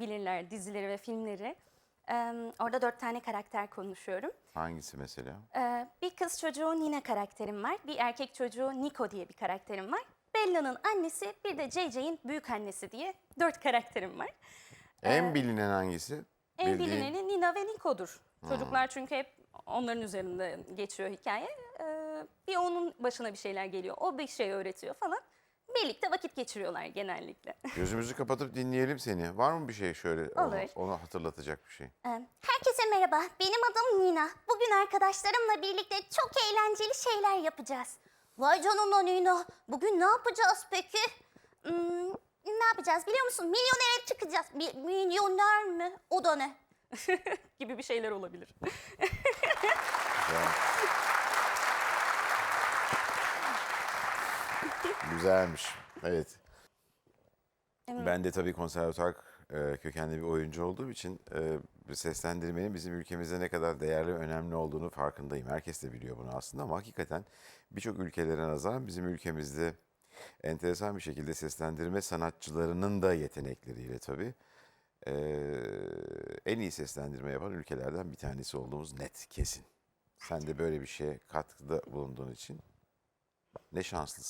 bilirler dizileri ve filmleri. Ee, orada dört tane karakter konuşuyorum. Hangisi mesela? Ee, bir kız çocuğu Nina karakterim var. Bir erkek çocuğu Nico diye bir karakterim var. Bella'nın annesi bir de JJ'in büyük annesi diye dört karakterim var. En bilinen hangisi? En Bildiğin- bilineni Nina ve Nico'dur. Çocuklar çünkü hep onların üzerinde geçiyor hikaye. Ee, bir onun başına bir şeyler geliyor. O bir şey öğretiyor falan. Birlikte vakit geçiriyorlar genellikle. Gözümüzü kapatıp dinleyelim seni. Var mı bir şey şöyle onu, Olur. onu hatırlatacak bir şey? Ee, Herkese merhaba, benim adım Nina. Bugün arkadaşlarımla birlikte çok eğlenceli şeyler yapacağız. Vay canına Nina, bugün ne yapacağız peki? Hmm, ne yapacağız biliyor musun? Milyonere çıkacağız. Bir, milyoner mi? O da ne? gibi bir şeyler olabilir. Ya. Güzelmiş. Evet. Ben de tabii konservatuar e, kökenli bir oyuncu olduğum için e, seslendirmenin bizim ülkemizde ne kadar değerli ve önemli olduğunu farkındayım. Herkes de biliyor bunu aslında ama hakikaten birçok ülkelere nazaran bizim ülkemizde enteresan bir şekilde seslendirme sanatçılarının da yetenekleriyle tabii e, en iyi seslendirme yapan ülkelerden bir tanesi olduğumuz net, kesin. Sen de böyle bir şeye katkıda bulunduğun için ne şanslısın.